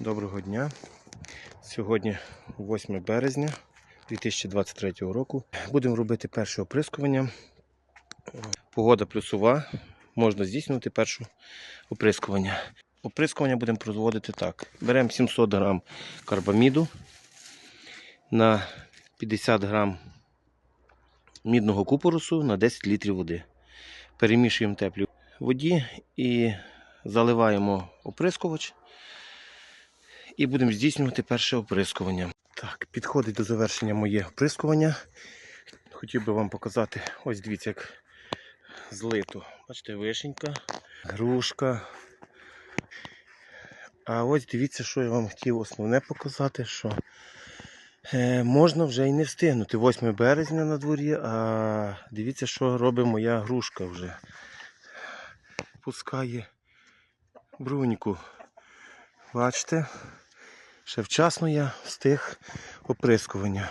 Доброго дня. Сьогодні 8 березня 2023 року. Будемо робити перше оприскування. Погода плюсова. Можна здійснювати перше оприскування. Оприскування будемо проводити так. Беремо 700 грам карбаміду на 50 грам мідного купорусу на 10 літрів води. Перемішуємо в теплій воді і заливаємо оприскувач і будемо здійснювати перше оприскування. Так, підходить до завершення моє оприскування. Хотів би вам показати, ось дивіться, як злито. Бачите, вишенька, грушка. А ось дивіться, що я вам хотів основне показати, що е, можна вже і не встигнути. 8 березня на дворі, а дивіться, що робить моя грушка вже. Пускає бруньку. Бачите? Ще вчасно я встиг оприскування.